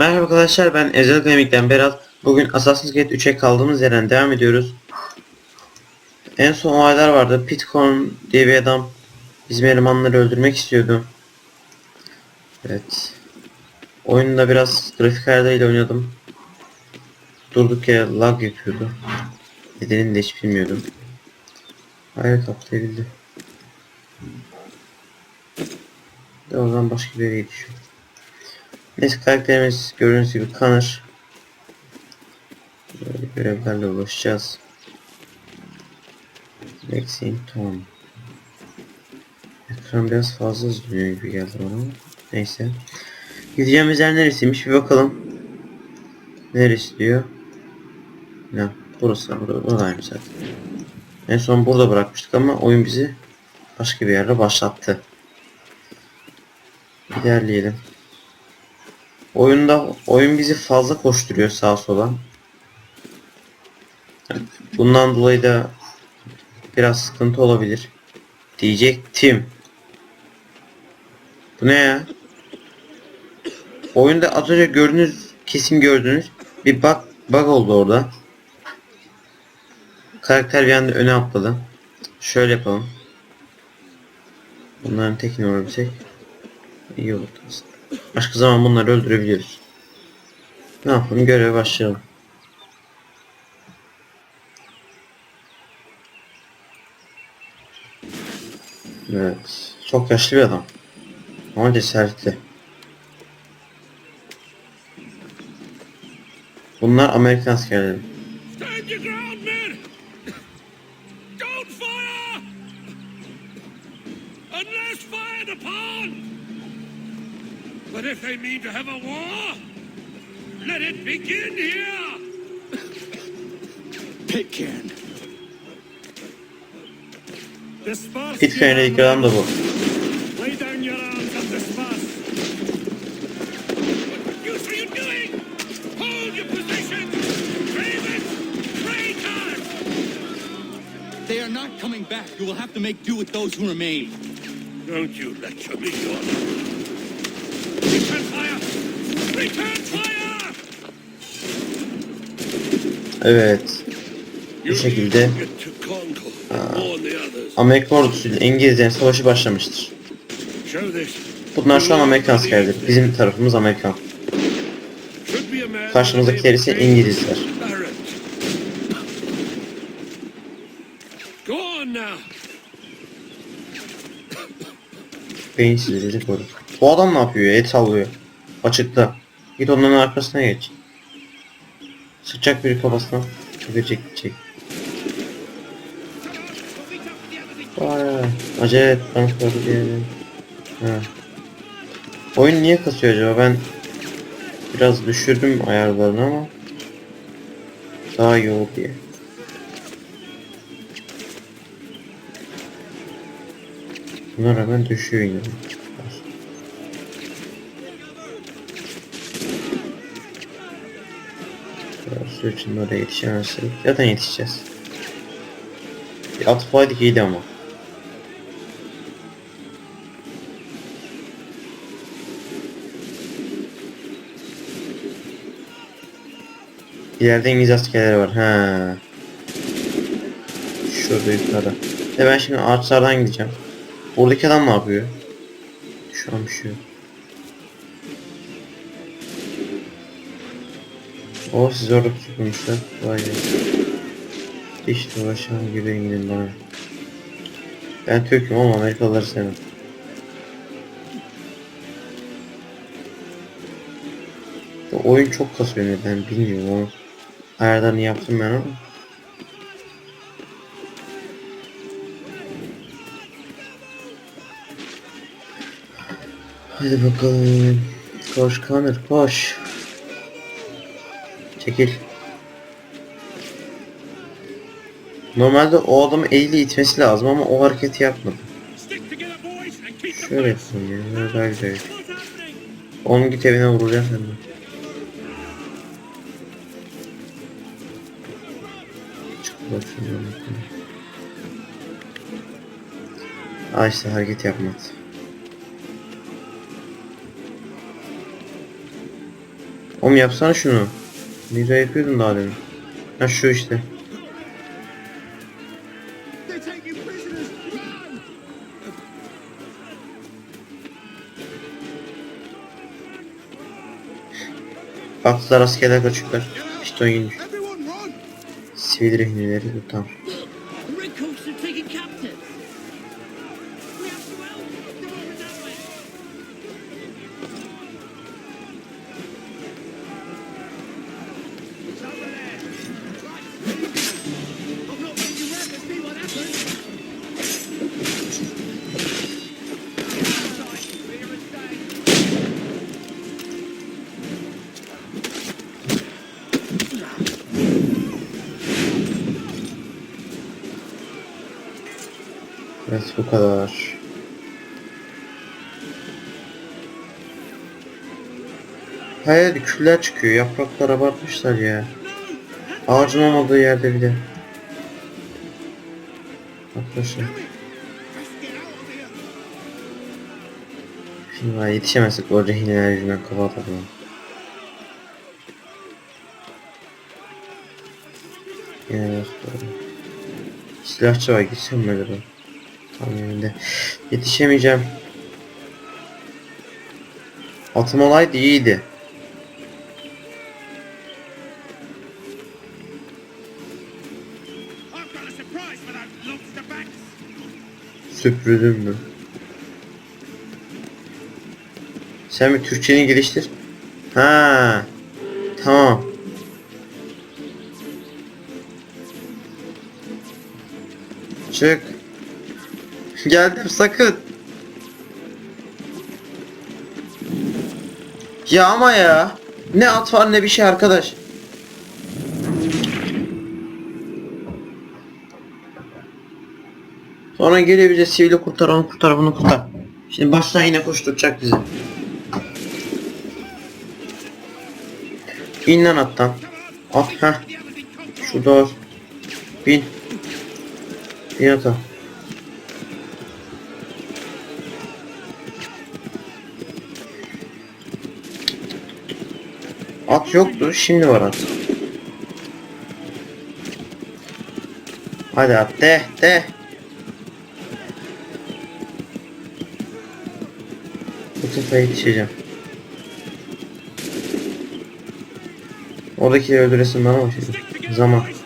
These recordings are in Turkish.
Merhaba arkadaşlar ben Ezel Gaming'den Berat. Bugün Assassin's Creed 3'e kaldığımız yerden devam ediyoruz. En son olaylar vardı. Pitcorn diye bir adam bizim elemanları öldürmek istiyordu. Evet. Oyunda biraz grafik ayarlarıyla oynadım. Durduk yere lag yapıyordu. Nedenini de hiç bilmiyordum. Hayır kaptayabildi. De oradan başka bir yere gidiyor. Neyse karakterimiz gördüğünüz gibi Connor. Böyle görevlerle ulaşacağız. Maxine Tom. Ekran biraz fazla hızlıyor gibi geldi bana. Neyse. Gideceğimiz yer neresiymiş bir bakalım. Neresi diyor. Ne? Burası. Burada, buradaymış zaten. En son burada bırakmıştık ama oyun bizi başka bir yerde başlattı. İlerleyelim. Oyunda oyun bizi fazla koşturuyor sağa sola. Bundan dolayı da biraz sıkıntı olabilir. Diyecektim. Bu ne ya? Oyunda az önce gördünüz, kesin gördünüz. Bir bug, bug oldu orada. Karakter bir anda öne atladı. Şöyle yapalım. Bunların tekini öldürsek iyi olur aslında. Başka zaman bunları öldürebiliyoruz. Ne yapalım göreve başlayalım. Evet. Çok yaşlı bir adam. Ama cesaretli. Bunlar Amerikan askerleri. If they mean to have a war, let it begin here! Pitcairn. Disperse Pitcairn'deki adam da bu. Lay down your arms and disperse! What use are you doing? Hold your position! Ravens! Traitors! They are not coming back. You will have to make do with those who remain. Don't you lecture me, John. Evet. Bu şekilde. Amerika ordusuyla İngilizlerin savaşı başlamıştır. Bunlar şu an Amerikan askerleri. Bizim tarafımız Amerikan. Karşımızdakiler ise İngilizler. Beyinsizleri koru. Bu adam ne yapıyor ya? Et sallıyor. Açıkta. Git onların arkasına geç. Sıçacak biri kafasına. Çekecek gidecek. Vay, acele et. Koru diyelim. Oyun niye kasıyor acaba? Ben biraz düşürdüm ayarlarını ama daha iyi oldu diye. Buna rağmen düşüyor yine. Su için oraya yetişemezsek zaten yetişeceğiz. Bir atıpaydık iyiydi ama. İleride İngiliz askerleri var. Ha. Şurada yukarıda. E ben şimdi ağaçlardan gideceğim. Oradaki adam ne yapıyor? Şu an bir şey yok. O siz orada tutmuşlar. Vay be. Hiç uğraşamam gibi gidin bana. Ben Türk'üm ama Amerikalıları sevmem. Bu oyun çok kasıyor neden bilmiyorum ama ayarlarını yaptım ben ama. Hadi bakalım. Koş Connor koş. Çekil. Normalde o adamı eliyle itmesi lazım ama o hareketi yapmadı. Şöyle yapsın ya. Daha güzel. Onun git evine vuracaksın sen de. Aa işte hareket yapmadı. Oğlum yapsana şunu. Güzel yapıyordun daha demin. Ha şu işte. Atlılar askerler kaçıyorlar. Everyone run! Sivil rehineleri bu Kadar. Hayır küller çıkıyor. Yapraklar abartmışlar ya. Ağacın olmadığı yerde bir de. Arkadaşlar. Var yetişemezsek o rehineler yüzünden kafa atalım. Doğru. Silahçı var gitsem mi acaba? Yerinde. Yetişemeyeceğim. Atım olaydı iyiydi. Sürprizim mi? Sen bir Türkçeni geliştir. Ha. Tamam. Çık. Geldim sakın. Ya ama ya. Ne at var ne bir şey arkadaş. Sonra geliyor bize sivili kurtar onu kurtar bunu kurtar. Şimdi baştan yine koşturacak bizi. İn lan attan. At control. Şurada var. Bin. Bin ata. Yoktu şimdi var at. Hadi at de de. Sefer yetişeceğim. Oradakileri öldüresin bana bak şimdi. Zaman.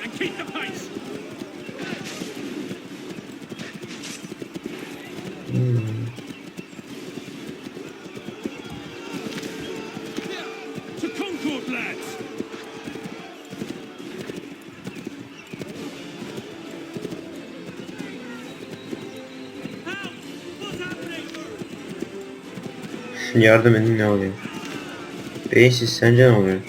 Yardım edin ne oluyor? Beyinsiz sence ne oluyor?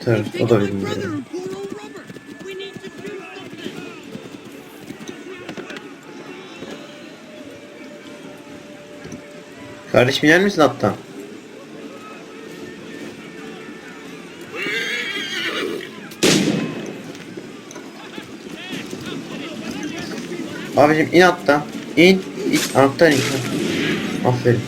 Tabii o da do something. Kardeşim iner misin attan? Abicim in attan. İn. İn. Attan in. Aferin.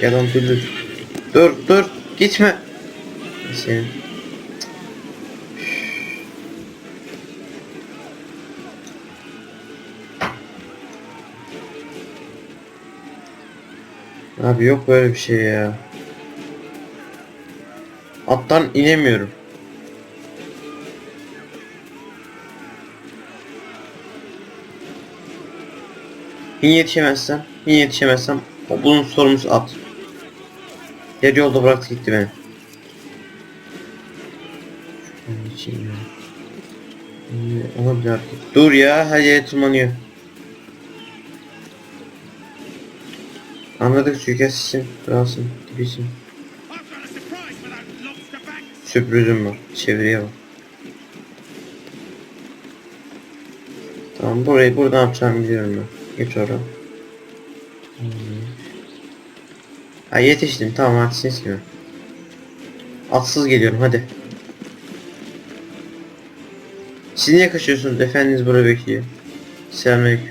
Gel lan dur dur. Dur. Gitme. Senin. Abi yok böyle bir şey ya. Attan inemiyorum. Bin yetişemezsem, bin yetişemezsem bunun sorumlusu at. Yarı yolda bıraktı gitti beni. Ona bir. Dur ya her yere tırmanıyor. Anladık suikast için. Kralsın. Gibisin. Sürprizim var. Çeviriye bak. Tamam burayı burada ne yapacağımı biliyorum ben. Geç oradan. Ha yetiştim tamam artistiniz gibi. Atsız geliyorum hadi. Siz niye kaçıyorsunuz? Efendiniz burada bekliyor. Selamünaleyküm.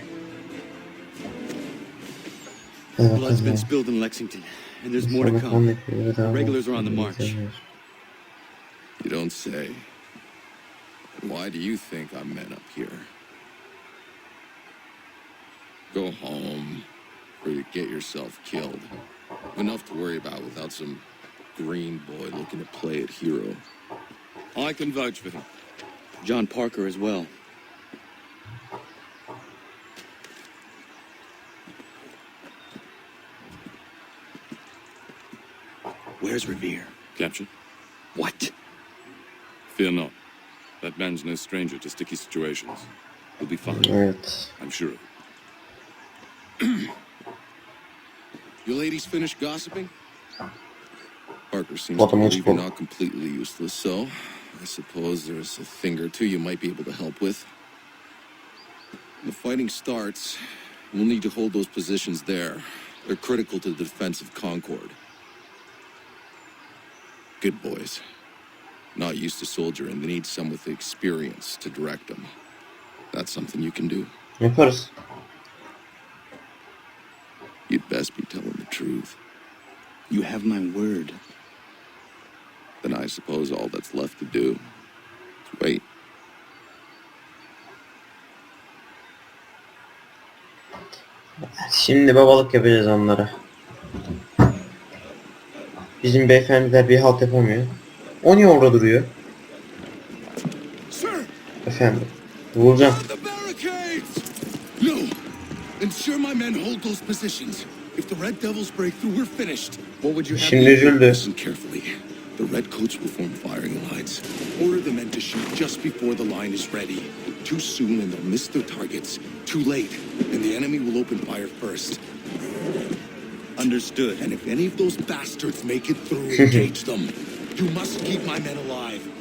Blood's been spilled in Lexington, and there's more to come. Regulars are on the march. You don't say. Why do you think I'm men up here? Go home, or you get yourself killed. Enough to worry about without some green boy looking to play at hero. I can vouch for him. John Parker as well. Where's Revere? Captured? What? Fear not. That man's no stranger to sticky situations. He'll be fine. Evet. I'm sure of it. You ladies finished gossiping? Parker seems to a believe you're not completely useless, so I suppose there's a thing or two you might be able to help with. When the fighting starts, we'll need to hold those positions there. They're critical to the defense of Concord. Good boys. Not used to soldiering, they need some with the experience to direct them. That's something you can do. Yaparız. You'd best be telling the truth. You have my word. Then I suppose all that's left to do is wait. Şimdi babalık yapacağız onlara. Bizim beyefendiler bir halt yapamıyor. O niye orada duruyor? Sir! Efendim. Vuracağım. The barricades! No! Ensure my men hold those positions. If the Red Devils break through, we're finished. What would you have Şimdi üzüldü. Listen carefully. The Redcoats will form firing lines. Order the men to shoot just before the line is ready. Too soon and they'll miss their targets. Too late, and the enemy will open fire first. Understood. And if any of those bastards make it through, engage them. You must keep my men alive.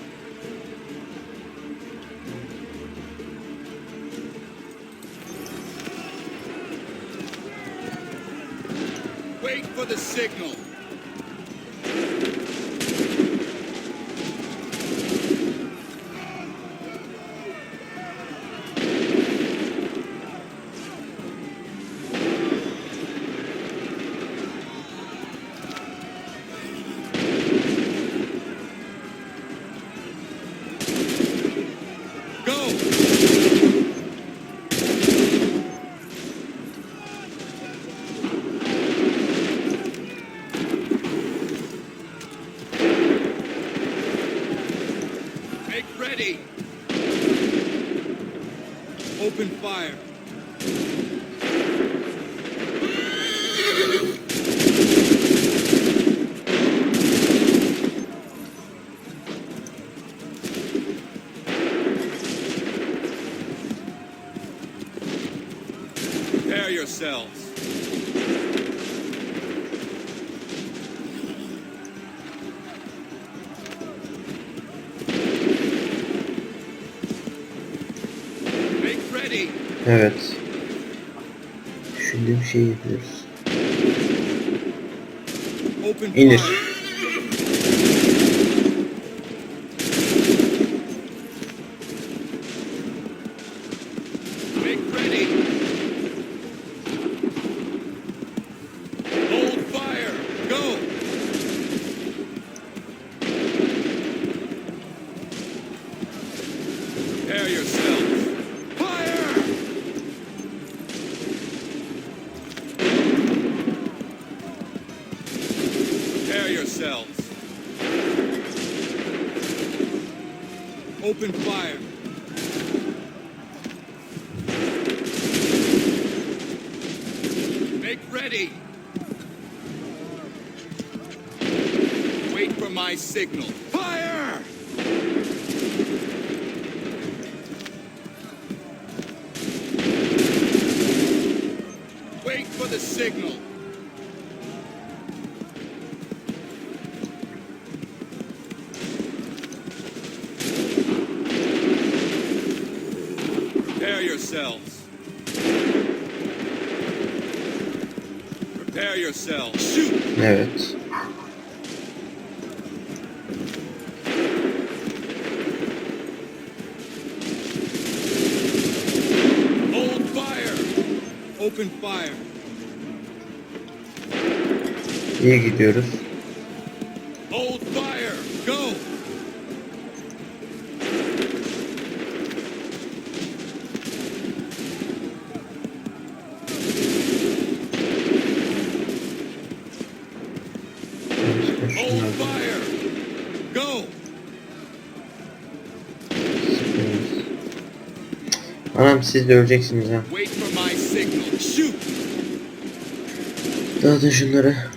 Evet. Düşündüğüm şeyi yapıyoruz. İndir. For my signal. İyi gidiyoruz. Hold fire! Go! Hold fire! Go! Anam siz de öleceksiniz ha. Dağıtın şunları.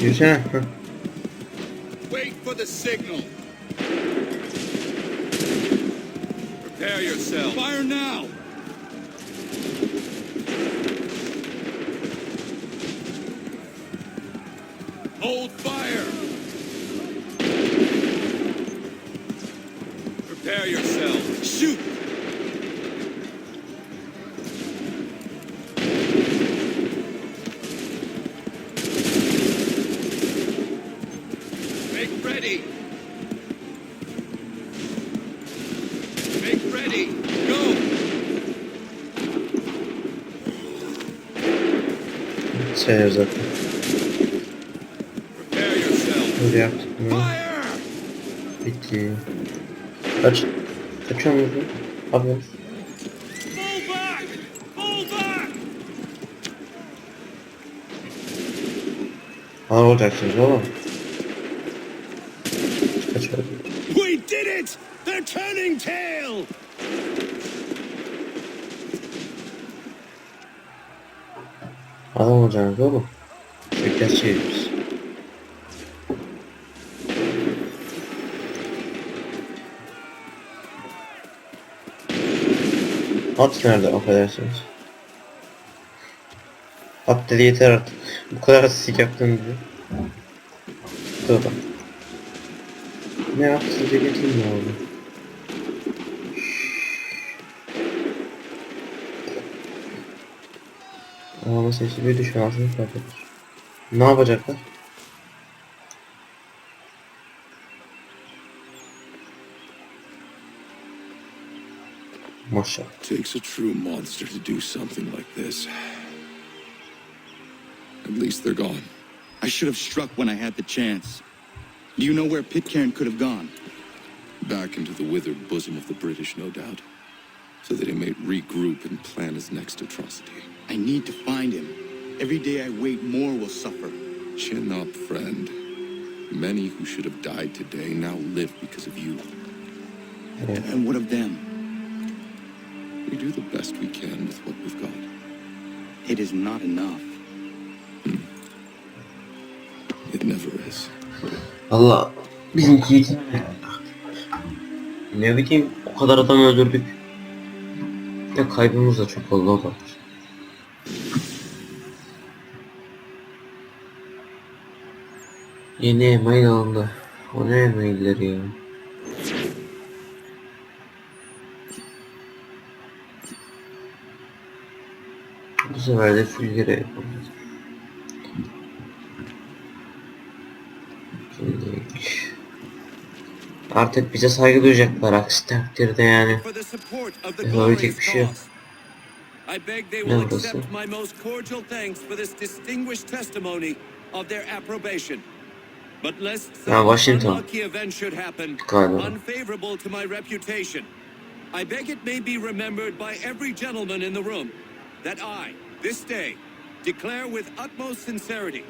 Heh. Wait for the signal. Prepare yourself. Fire now! Hold fire! Sayıyor zaten. Prepare yourself. Böyle yaptık mı? Fire! Bitti. Kaç. Kaçıyor muyuz? Abi. Fall back! Fall back! Bana olacaksınız oğlum. Kaçıyor. We did it! They're turning tail! Adam olacaksınız oğlum. Şeker çeviririz. At nerede affedersiniz. At dedi yeter artık. Bu kadar sik yaptın gibi. Tövbe. Ne yaptı size getireyim mi oldu? Ağlama sesi bir düşün ağzını patlatır. Ne yapacaklar? Maşallah. Takes a true monster to do something like this. At least they're gone. I should have struck when I had the chance. Do you know where Pitcairn could have gone? Back into the withered bosom of the British, no doubt. So that he may regroup and plan his next atrocity. I need to find him. Every day I wait, more will suffer. Chin up, friend. Many who should have died today now live because of you. And what of them? We do the best we can with what we've got. It is not enough. Hmm. It never is. Allah bizimki ne bileyim o kadar adam öldürdük. Ya kaybımız da çok oldu o kadar. Yeni email alındı. O ne emailleri ya? Bu sefer de full yapacağız. Şimdi artık bize saygı duyacaklar aksi takdirde yani. Yapabilecek bir şey yok. I beg they will accept my most cordial thanks for this distinguished testimony of their approbation. But lest Ha, some Washington. unlucky event should happen, Galiba. unfavorable to my reputation, I beg it may be remembered by every gentleman in the room that I, this day, declare with utmost sincerity,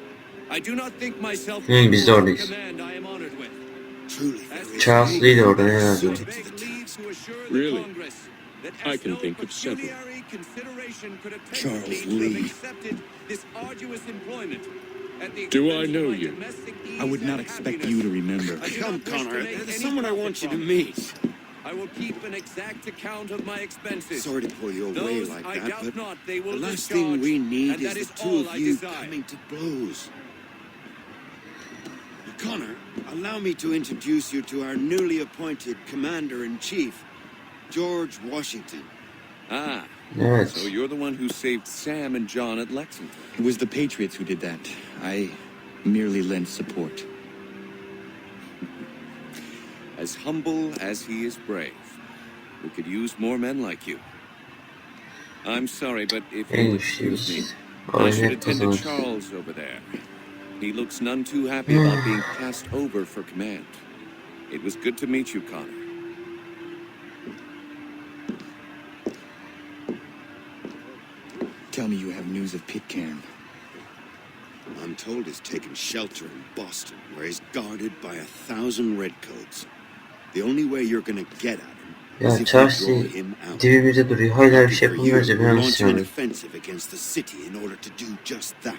I do not think myself Hı, biz de the oradayız. command I am honored with. Truly, As there the is Charles no Lee de orada herhalde. suited beg to the leave task. to assure the Really? I can think of several. pecuniary consideration could have Charles tempted me to have Lee. accepted this arduous employment at the Do I know you? I would not expect you to remember. Come, not wish to Connor. make There's someone I want you to meet. I will keep an exact account of my expenses. Sorry to pull you away Those like I that, doubt but not they the last thing we need and is the two of I you desire. coming to blows. Connor, allow me to introduce you to our newly appointed Commander-in-Chief, George Washington. Ah, Evet. so you're the one who saved Sam and John at Lexington. It was the Patriots who did that. I merely lent support. As humble as he is brave. We could use more men like you. I'm sorry, but if En you'll güçlü excuse me, biz. I should attend to. Charles over there. He looks none too happy about being passed over for command. It was good to meet you, Connor. Me you have news of Pitcairn. I'm told he's taken shelter in Boston, where he's guarded by a thousand redcoats. The only way you're gonna get at him Ya is if you Chelsea draw him out. dibimizde duruyor. Hala bir şey For you, yapılmayınca ben we're launching an anlaşıyorum. offensive against the city in order to do just that.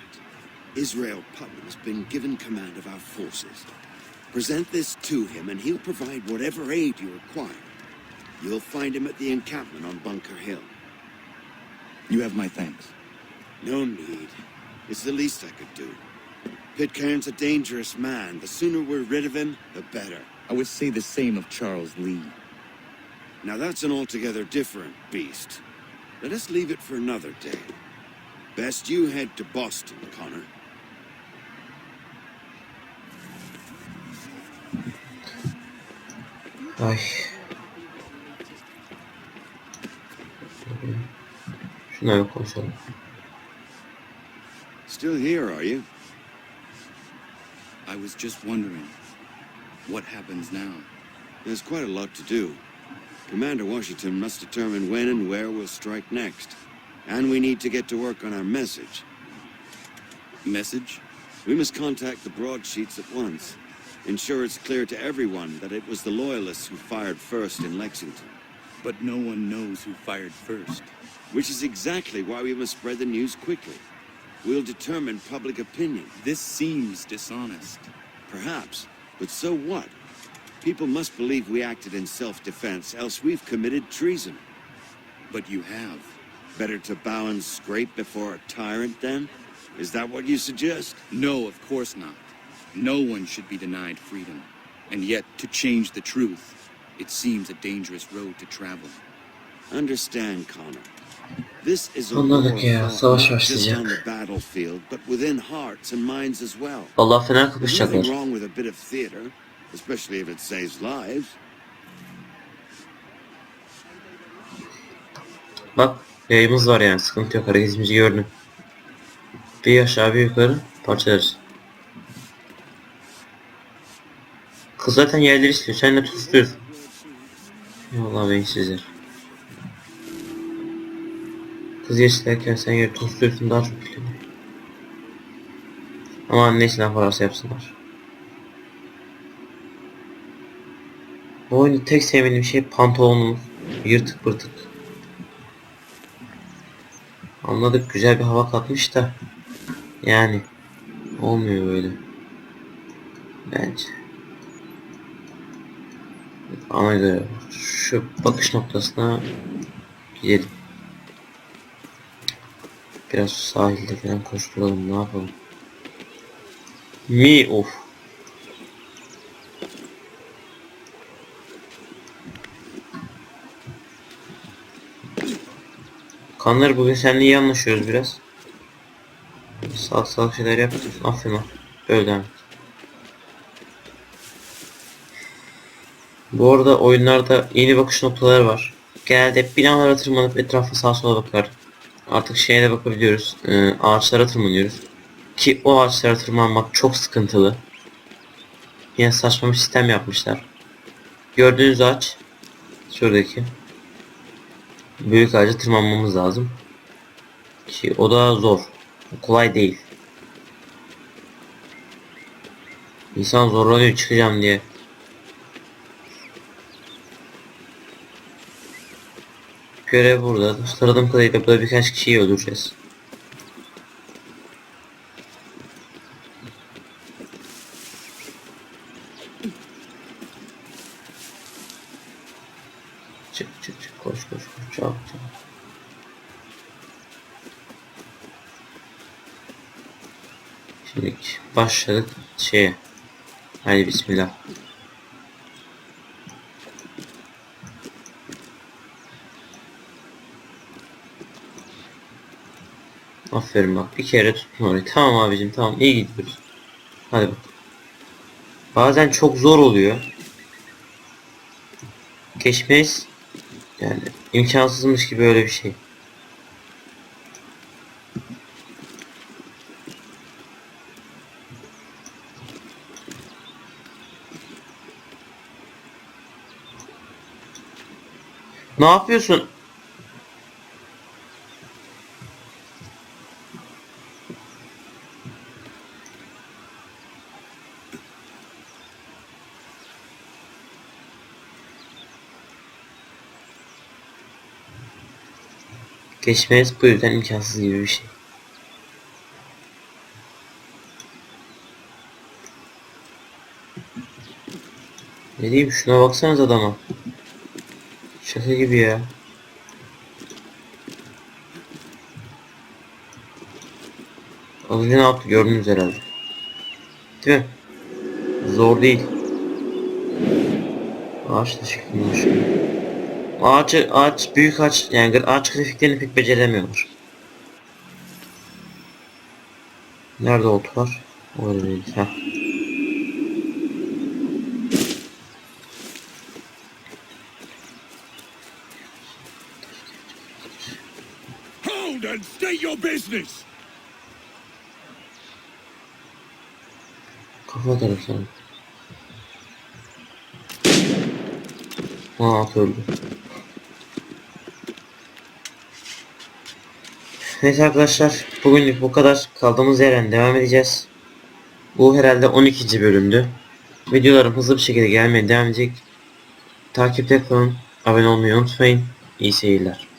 Israel Putnam has been given command of our forces. Present this to him, and he'll provide whatever aid you require. You'll find him at the encampment on Bunker Hill. You have my thanks. No need. It's the least I could do. Pitcairn's a dangerous man. The sooner we're rid of him, the better. I would say the same of Charles Lee. Now that's an altogether different beast. Let us leave it for another day. Best you head to Boston, Connor. Ay. Şuna bir konuşalım. Still here, are you? I was just wondering, what happens now? There's quite a lot to do. Commander Washington must determine when and where we'll strike next. And we need to get to work on our message. Message? We must contact the broadsheets at once. Ensure it's clear to everyone that it was the Loyalists who fired first in Lexington. But no one knows who fired first. Which is exactly why we must spread the news quickly. We'll determine public opinion. This seems dishonest. Perhaps. But so what? People must believe we acted in self-defense, else we've committed treason. But you have. Better to bow and scrape before a tyrant, then? Is that what you suggest? No, of course not. No one should be denied freedom. And yet, to change the truth, it seems a dangerous road to travel. Understand, Connor. Anladık ya, savaş başlayacak. Vallahi fena kapışacaklar. Bak yayımız var yani sıkıntı yok. Hareketimizi gördüm. Bir aşağı bir yukarı parçalarız. Kız zaten yerleri istiyor. Sen de tutuyorsun. Vallahi beyinsizler. Kız geçlerken sen yeri tutuyorsun daha çok geliyor. Ama ne parası yapsınlar. Bu oyunda tek sevmediğim şey pantolonumuz. Yırtık pırtık. Anladık güzel bir hava katmış da. Yani. Olmuyor böyle. Bence. Göre şu bakış noktasına gidelim. Biraz sahilde falan koşturalım ne yapalım. Mi of. Kanlar bugün seninle iyi anlaşıyoruz biraz. Salak salak şeyler yapıyorsun. Aferin lan. Böyle devam. Bu arada oyunlarda yeni bakış noktaları var. Genelde binalara tırmanıp etrafa sağa sola bakar. Artık şeye de bakabiliyoruz. Ee, ağaçlara tırmanıyoruz. Ki o ağaçlara tırmanmak çok sıkıntılı. Yine saçma bir sistem yapmışlar. Gördüğünüz ağaç şuradaki büyük ağaca tırmanmamız lazım. Ki o da zor. Kolay değil. İnsan zorlanıyor çıkacağım diye. Görev burada. Sıradığım kadarıyla burada birkaç kişiyi öldüreceğiz. Koş koş koş çabuk çabuk. Şimdi başladık şeye. Haydi bismillah. Aferin bak bir kere tuttun orayı. Tamam abicim tamam iyi gidiyoruz. Hadi bak. Bazen çok zor oluyor. Geçmeyiz. Yani imkansızmış gibi öyle bir şey. Ne yapıyorsun? Geçmeniz bu yüzden imkansız gibi bir şey. Ne diyeyim şuna baksanız adama. Şaka gibi ya. Az önce ne yaptı gördünüz herhalde. Değil mi? Zor değil. Ağaç da şöyle. Ağaç, ağaç, büyük ağaç, yani ağaç grafiklerini pek beceremiyorlar. Nerede var? Orada değil. Heh. Hold and state your business! Kafa sana. Aa öldü. Neyse arkadaşlar bugünlük bu kadar. Kaldığımız yerden devam edeceğiz. Bu herhalde 12. bölümdü. Videolarım hızlı bir şekilde gelmeye devam edecek. Takipte kalın. Abone olmayı unutmayın. İyi seyirler.